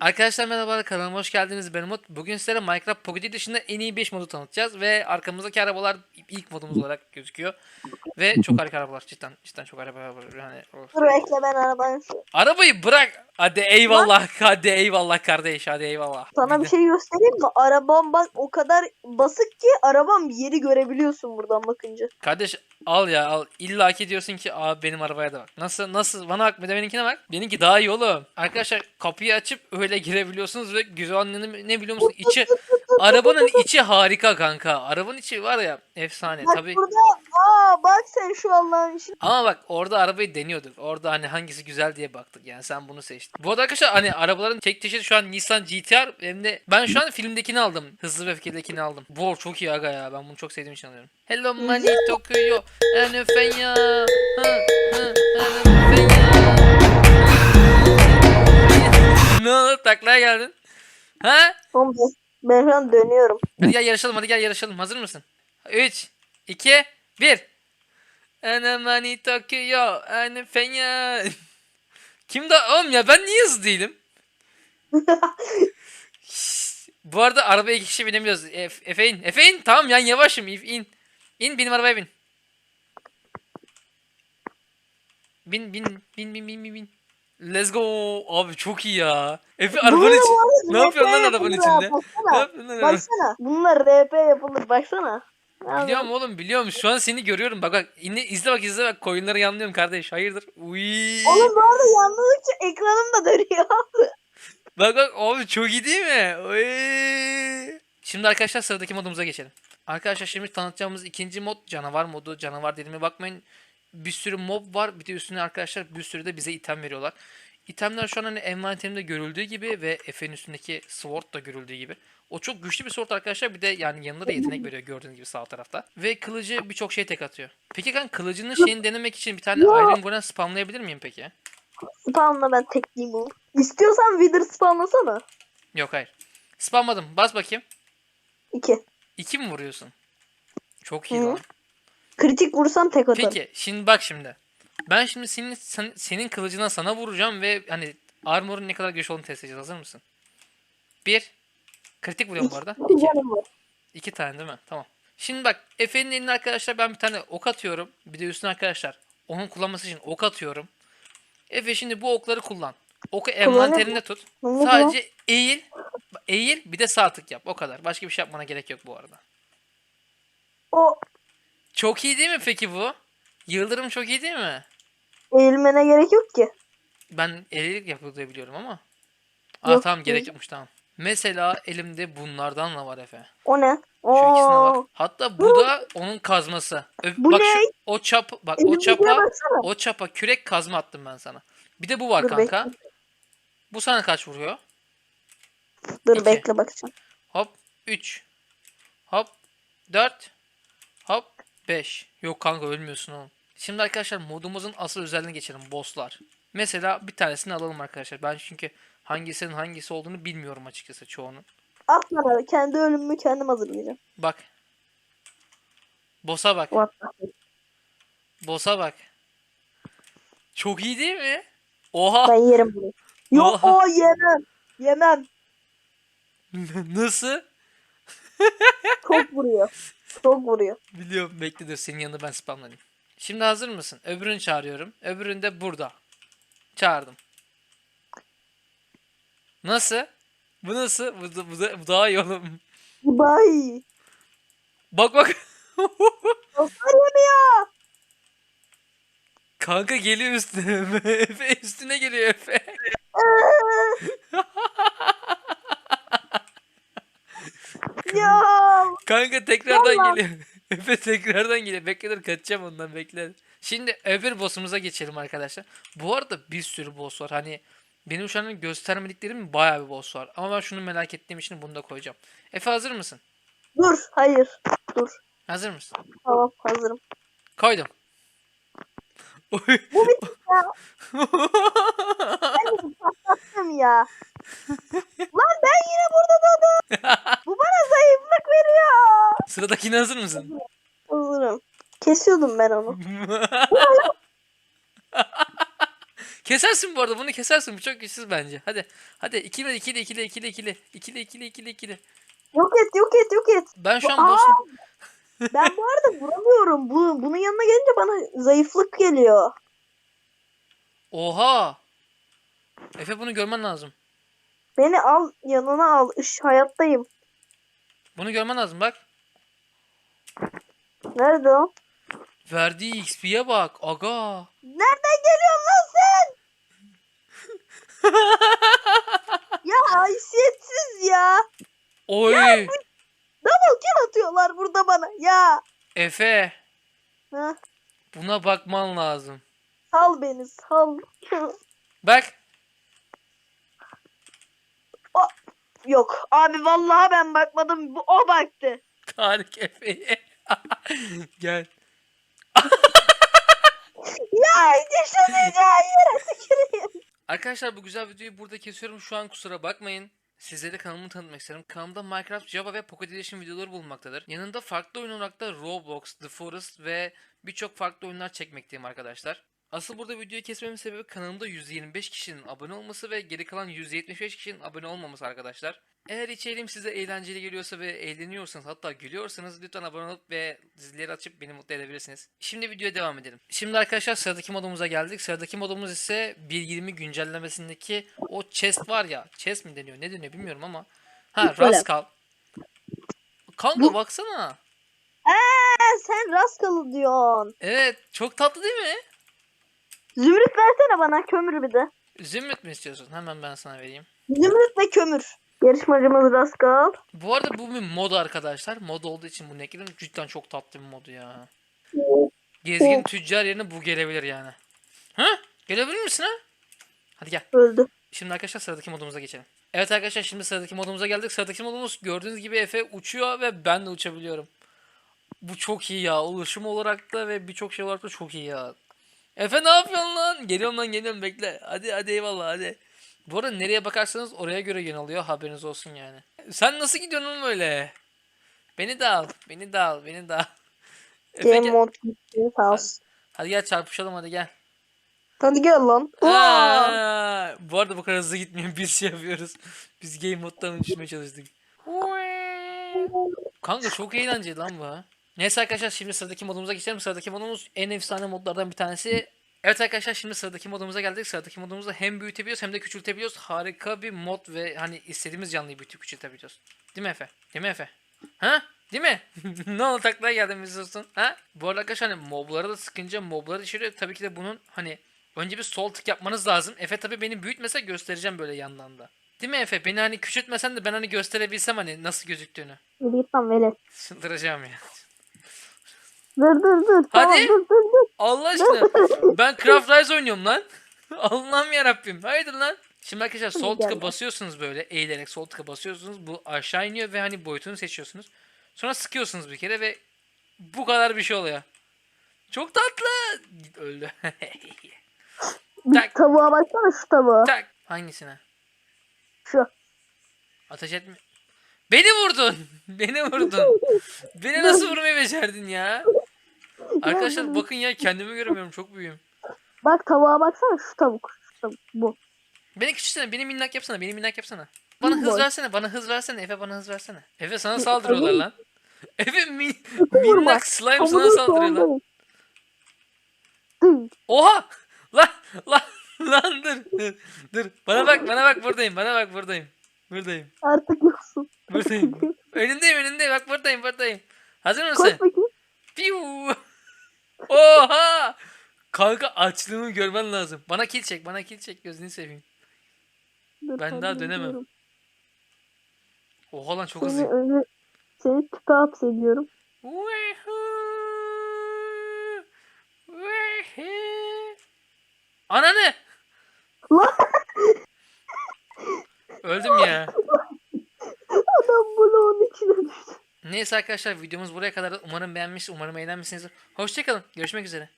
Arkadaşlar merhaba kanalıma hoş geldiniz ben Umut. Bugün sizlere Minecraft Pocket Edition'da en iyi 5 modu tanıtacağız ve arkamızdaki arabalar ilk modumuz olarak gözüküyor. Ve çok harika arabalar cidden cidden çok harika arabalar yani. Dur bekle ben arabayı Arabayı bırak. Hadi eyvallah. Hadi eyvallah kardeş. Hadi eyvallah. Sana bir şey göstereyim mi? Arabam bak o kadar basık ki arabam yeri görebiliyorsun buradan bakınca. Kardeş al ya al. İlla ki diyorsun ki abi benim arabaya da bak. Nasıl nasıl bana bak bir de benimkine bak. Benimki daha iyi oğlum. Arkadaşlar kapıyı açıp öyle girebiliyorsunuz ve güzel anlamı ne biliyor musun? İçi arabanın içi harika kanka. Arabanın içi var ya efsane Bak tabii. burada aa bak sen şu Allah'ın işine. Ama bak orada arabayı deniyorduk. Orada hani hangisi güzel diye baktık. Yani sen bunu seçtin. Bu arada arkadaşlar hani arabaların tek çeşidi şu an Nissan GTR. Hem de ben şu an filmdekini aldım. Hızlı ve öfkedekini aldım. Bu çok iyi aga ya. Ben bunu çok sevdiğim için alıyorum. Hello money Tokyo. En. Ha, Taklaya geldin. Ha? Oğlum ben- ben şu an dönüyorum. Hadi gel yarışalım hadi gel yarışalım. Hazır mısın? 3, 2, 1. Anamani Tokyo, ane fenya. Kim da oğlum ya ben niye hızlı değilim? Bu arada arabaya iki kişi binemiyoruz. Efe, Efe in. Efe in. Tamam yani yavaşım. İn. in. İn benim arabaya bin. Bin bin bin bin bin bin bin. Let's go. Abi çok iyi ya. Efe arabanın Bunlar içi. var, Ne yapıyorsun lan RP arabanın yapılır ha, içinde? Ne Baksana. yapıyorsun lan arabanın- Baksana. Bunlar RP yapılır baksana. Abi, Biliyorum oğlum biliyorum. Şu an seni görüyorum. Bak bak inle, izle bak izle bak. Koyunları yanlıyorum kardeş. Hayırdır? Uy. Oğlum bu arada yanladıkça ekranım da dönüyor. Bak bak abi çok iyi değil mi? Uy. Şimdi arkadaşlar sıradaki modumuza geçelim. Arkadaşlar şimdi tanıtacağımız ikinci mod canavar modu. Canavar dediğime bakmayın. Bir sürü mob var. Bir de üstüne arkadaşlar bir sürü de bize item veriyorlar. İtemler şu an hani envanterimde görüldüğü gibi ve Efe'nin üstündeki sword da görüldüğü gibi. O çok güçlü bir sword arkadaşlar. Bir de yani yanında da yetenek veriyor gördüğünüz gibi sağ tarafta. Ve kılıcı birçok şey tek atıyor. Peki kan kılıcının şeyini denemek için bir tane. Iron Golem spamlayabilir miyim peki? Spamla ben tekliyim bu. İstiyorsan Wither spamlasana. Yok hayır. Spamladım. Bas bakayım. 2. İki mi vuruyorsun? Çok iyi Hı. lan. Kritik vursam tek atarım. Peki şimdi bak şimdi. Ben şimdi senin sen- senin kılıcına sana vuracağım ve hani armor'un ne kadar güçlü olduğunu test edeceğiz. Hazır mısın? Bir. Kritik vuruyorum bu arada. İki İki. tane değil mi? Tamam. Şimdi bak Efe'nin eline arkadaşlar ben bir tane ok atıyorum. Bir de üstüne arkadaşlar onun kullanması için ok atıyorum. Efe şimdi bu okları kullan. Oku envanterinde tut. Sadece eğil. Eğil bir de sağ tık yap. O kadar. Başka bir şey yapmana gerek yok bu arada. O Çok iyi değil mi peki bu? Yıldırım çok iyi değil mi? eğilmene gerek yok ki. Ben yapıyor diye biliyorum ama. Aa Yok, tamam gerek değil. yokmuş tamam. Mesela elimde bunlardan da var Efe. O ne? Şu ikisine Oo. bak. Hatta bu da onun kazması. Ö- Bu bak şu o çap bak o Elimdekine çapa baksana. o çapa kürek kazma attım ben sana. Bir de bu var Dur kanka. Bu sana kaç vuruyor? Dur İki. bekle bakacağım. Hop 3. Hop 4. Hop 5. Yok kanka ölmüyorsun oğlum. Şimdi arkadaşlar modumuzun asıl özelliğine geçelim. Bosslar. Mesela bir tanesini alalım arkadaşlar. Ben çünkü hangisinin hangisi olduğunu bilmiyorum açıkçası çoğunun. Al sana kendi ölümümü kendim hazırlayacağım. Bak. Boss'a bak. Boss'a bak. Çok iyi değil mi? Oha. Ben yerim bunu. Yok o yemem. Yemem. Nasıl? Çok vuruyor. Çok vuruyor. Biliyorum. Bekle dur senin yanında ben spamlanayım. Şimdi hazır mısın? Öbürünü çağırıyorum. Öbürünü de burada. Çağırdım. Nasıl? Bu nasıl? Bu, da- bu, da- bu daha iyi oğlum. Bu daha iyi. Bak bak. Dostlar yemiyor. Kanka geliyor üstüne. Efe üstüne geliyor Efe. Kanka tekrardan Vallahi. geliyor. Efe tekrardan geliyor. Bekle dur kaçacağım ondan bekle. Şimdi öbür boss'umuza geçelim arkadaşlar. Bu arada bir sürü boss var. Hani benim şu an göstermediklerim bayağı bir boss var. Ama ben şunu merak ettiğim için bunu da koyacağım. Efe hazır mısın? Dur. Hayır. Dur. Hazır mısın? Tamam hazırım. Koydum. Oy. Bu bitti ya. Ben de patlattım ya. Lan ben yine burada doğdum. Bu bana zayıflık veriyor. Sıradakine hazır mısın? Hazırım. Kesiyordum ben onu. Kesersin bu arada bunu kesersin. Bu çok güçsüz bence. Hadi. Hadi ikili ikili ikili ikili ikili. İkili ikili ikili ikili. Yok et yok et yok et. Ben şu an Aa! boss'um. Ben bu arada vuramıyorum. Bu, bunun yanına gelince bana zayıflık geliyor. Oha. Efe bunu görmen lazım. Beni al yanına al. Iş hayattayım. Bunu görmen lazım bak. Nerede o? Verdiği XP'ye bak. Aga. Nereden geliyorsun lan sen? ya haysiyetsiz ya. Oy. Double kill atıyorlar burada bana. Ya. Efe. Heh, Buna bakman lazım. sal beni sal. Bak. Yok abi vallahi ben bakmadım. Bu o baktı. Tarık Efe'ye. Gel. Ya yaşanacağı yere tüküreyim. Arkadaşlar bu güzel videoyu burada kesiyorum. Şu an kusura bakmayın. Sizlere kanalımı tanıtmak isterim. Kanalımda Minecraft, Java ve Pocket Edition videoları bulunmaktadır. Yanında farklı oyun olarak da Roblox, The Forest ve birçok farklı oyunlar çekmekteyim arkadaşlar. Asıl burada videoyu kesmemin sebebi kanalımda 125 kişinin abone olması ve geri kalan 175 kişinin abone olmaması arkadaşlar. Eğer içeriğim size eğlenceli geliyorsa ve eğleniyorsanız hatta gülüyorsanız lütfen abone olup ve zilleri açıp beni mutlu edebilirsiniz. Şimdi videoya devam edelim. Şimdi arkadaşlar sıradaki modumuza geldik. Sıradaki modumuz ise 1.20 güncellemesindeki o chest var ya. Chest mi deniyor? Ne deniyor bilmiyorum ama. Ha. Rascal. Kanka Bu- baksana. Ha, sen rastgele diyorsun. Evet çok tatlı değil mi? Zümrüt versene bana kömür bir de. Zümrüt mü istiyorsun? Hemen ben sana vereyim. Zümrüt ve kömür. Yarışmacımız rastgele. Bu arada bu bir mod arkadaşlar. Mod olduğu için bunu ekledim. Cidden çok tatlı bir mod ya. Gezgin tüccar yerine bu gelebilir yani. Ha? Gelebilir misin ha? Hadi gel. Öldü. Şimdi arkadaşlar sıradaki modumuza geçelim. Evet arkadaşlar şimdi sıradaki modumuza geldik. Sıradaki modumuz gördüğünüz gibi Efe uçuyor ve ben de uçabiliyorum. Bu çok iyi ya. Ulaşım olarak da ve birçok şey olarak da çok iyi ya. Efe ne yapıyorsun lan? Geliyorum lan geliyorum bekle. Hadi hadi eyvallah hadi. Bu arada nereye bakarsanız oraya göre yön alıyor. Haberiniz olsun yani. Sen nasıl gidiyorsun oğlum öyle? Beni de al. Beni de al. Beni de al. Efe Game gel- mod gitti. Sağ olsun. Hadi gel çarpışalım hadi gel. Hadi gel lan. Aa! Aa, bu arada bu kadar hızlı gitmiyor. Biz şey yapıyoruz. Biz game moddan düşmeye çalıştık. Kanka çok eğlenceli lan bu. ha. Neyse arkadaşlar şimdi sıradaki modumuza geçelim. Sıradaki modumuz en efsane modlardan bir tanesi. Evet arkadaşlar şimdi sıradaki modumuza geldik. Sıradaki modumuzda hem büyütebiliyoruz hem de küçültebiliyoruz. Harika bir mod ve hani istediğimiz canlıyı büyütüp küçültebiliyoruz. Değil mi Efe? Değil mi Efe? Ha? Değil mi? ne oldu taklaya geldin biz olsun? Ha? Bu arada arkadaşlar hani moblara da sıkınca mobları düşürüyor. Tabii ki de bunun hani önce bir sol tık yapmanız lazım. Efe tabii beni büyütmese göstereceğim böyle yandan da. Değil mi Efe? Beni hani küçültmesen de ben hani gösterebilsem hani nasıl gözüktüğünü. Lütfen velet. Çıldıracağım ya. Dur dur dur. Tamam, Hadi. dur dur dur. Allah aşkına. Ben Craft Rise oynuyorum lan. Allah'ım yarabbim. Hayırdır lan? Şimdi arkadaşlar sol tıka basıyorsunuz böyle eğilerek sol tıka basıyorsunuz. Bu aşağı iniyor ve hani boyutunu seçiyorsunuz. Sonra sıkıyorsunuz bir kere ve bu kadar bir şey oluyor. Çok tatlı. Öldü. tak Tavuğa baksana şu tavuğa. tak. Hangisine? Şu. Ateş etme. Beni vurdun. Beni vurdun. Beni nasıl vurmayı becerdin ya? Arkadaşlar bakın ya kendimi göremiyorum çok büyüğüm. Bak tavuğa baksana şu tavuk. Şu tavuk. Bu. Beni küçülsene, beni minnak yapsana, beni minnak yapsana. Bana hız versene, bana hız versene. Efe bana hız versene. Efe sana saldırıyorlar lan. Efe mi, Vurma. minnak slime sana saldırıyor lan. Oha! Lan, lan, lan dur, dur. Bana bak, bana bak buradayım, bana bak buradayım. Buradayım, Artık yoksun. buradayım. önündeyim, önündeyim, bak buradayım, buradayım. Hazır Koş mısın? bakayım. Piu! Oha! Kanka açlığımı görmen lazım. Bana kill çek, bana kill çek gözünü seveyim. Dur, Ben daha dönemem. gidiyorum. Oha lan çok Seni hızlıyım. önce seni tüpe hapsediyorum. Ananı! Neyse arkadaşlar videomuz buraya kadar. Umarım beğenmişsiniz, umarım eğlenmişsinizdir. Hoşçakalın. Görüşmek üzere.